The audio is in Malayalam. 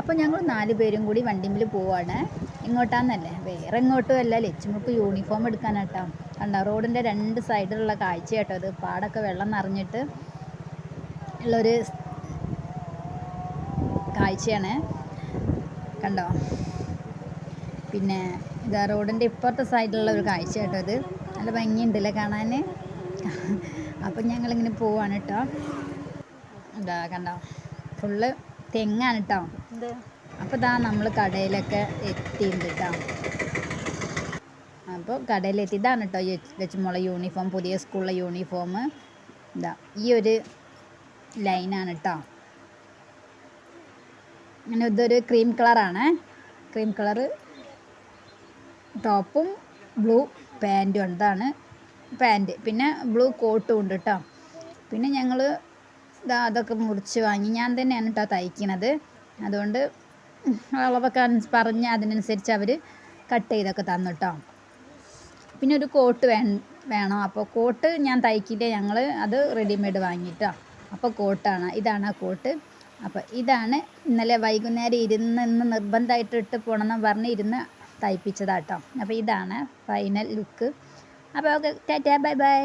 അപ്പോൾ ഞങ്ങൾ നാല് പേരും കൂടി വണ്ടിമിൽ പോവാണ്. എങ്ങോട്ടാന്നല്ലേ വേറെ എങ്ങോട്ടും അല്ല. ലച്ചുമുക്ക് യൂണിഫോം എടുക്കാനാട്ടോ. കണ്ടോ? റോഡിന്റെ രണ്ട് സൈഡിലുള്ള കാഴ്ച കേട്ടോ ഇത്. പാടൊക്കെ വെള്ളം നിറഞ്ഞിട്ട് ഉള്ളൊരു കാഴ്ചയാണ്. കണ്ടോ? പിന്നെ ഇതാ റോഡിന്റെ ഇപ്പുറത്തെ സൈഡിലുള്ള ഒരു കാഴ്ച കേട്ടോ ഇത്. നല്ല ഭംഗിയുണ്ടല്ലേ കാണാൻ അപ്പം ഞങ്ങളിങ്ങനെ പോവാണ് കേട്ടോ. ഇതാ കണ്ടോ? ഫുള്ള് തെങ്ങാണ് കേട്ടോ അപ്പോൾ ഇതാ നമ്മൾ കടയിലൊക്കെ എത്തിയിട്ടുണ്ട് കേട്ടോ അപ്പോൾ കടയിലെത്തി. ഇതാണ് കേട്ടോ ലച്ചുമോളെ യൂണിഫോം പുതിയ സ്കൂളിലെ യൂണിഫോം. ഇതാ ഈ ഒരു ലൈനാണ് കേട്ടോ അങ്ങനെ ഇതൊരു ക്രീം കളറാണ്. ക്രീം കളറ് ടോപ്പും ബ്ലൂ പാന്റും ഇതാണ് പാന്റ് പിന്നെ ബ്ലൂ കോട്ടും ഉണ്ട് കേട്ടോ പിന്നെ ഞങ്ങൾ ഇതാ അതൊക്കെ മുറിച്ച് വാങ്ങി. ഞാൻ തന്നെയാണ് കേട്ടോ തയ്ക്കണത്. അതുകൊണ്ട് അളവൊക്കെ പറഞ്ഞ് അതിനനുസരിച്ച് അവർ കട്ട് ചെയ്തൊക്കെ തന്നു കേട്ടോ പിന്നെ ഒരു കോട്ട് വേ വേണം. അപ്പോൾ കോട്ട് ഞാൻ തയ്ക്കില്ല. ഞങ്ങൾ അത് റെഡിമെയ്ഡ് വാങ്ങിയിട്ടോ അപ്പോൾ കോട്ടാണ്. ഇതാണ് ആ കോട്ട്. അപ്പോൾ ഇതാണ് ഇന്നലെ വൈകുന്നേരം ഇരുന്ന് ഇന്ന് നിർബന്ധമായിട്ട് ഇട്ട് പോകണമെന്ന് പറഞ്ഞ് ഇരുന്ന് തയ്പ്പിച്ചതാട്ടോ അപ്പോൾ ഇതാണ് ഫൈനൽ ലുക്ക്. അപ്പോൾ ഓക്കെ ടാറ്റാ ബൈ ബൈ.